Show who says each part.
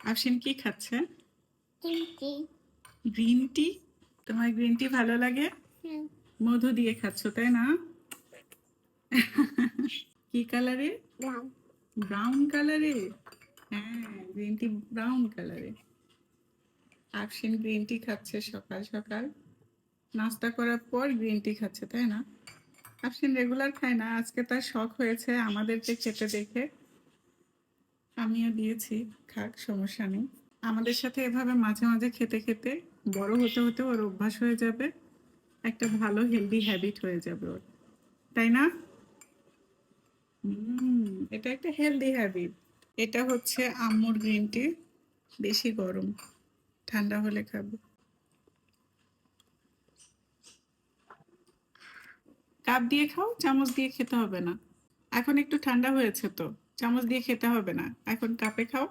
Speaker 1: আফসিন কি খাচ্ছে? Green tea তোমার গ্রিন টি ভালো লাগে? মধু দিয়ে খাচ্ছ তাই না? কি কালারে
Speaker 2: ব্রাউন
Speaker 1: ব্রাউন কালারে হ্যাঁ গ্রিন টি ব্রাউন কালারে আফসিন গ্রিন টি খাচ্ছে সকাল সকাল। নাস্তা করার পর গ্রিন টি খাচ্ছে তাই না? আফসিন রেগুলার খায় না আজকে তার শখ হয়েছে আমাদেরকে খেতে দেখে। আমিও দিয়েছি, খাক, সমস্যা নেই। আমাদের সাথে এভাবে মাঝে মাঝে খেতে খেতে বড় হতে হতে ওর অভ্যাস হয়ে যাবে, একটা ভালো হেলদি হ্যাবিট হয়ে যাবে ওর। তাই না? এটা একটা হেলদি হ্যাবিট এটা হচ্ছে আম্মুর গ্রিন টি বেশি গরম। ঠান্ডা হলে খাব। কাপ দিয়ে খাও, চামচ দিয়ে খেতে হবে না। এখন একটু ঠান্ডা হয়েছে তো। চামচ দিয়ে খেতে হবে না। এখন কাপে খাও।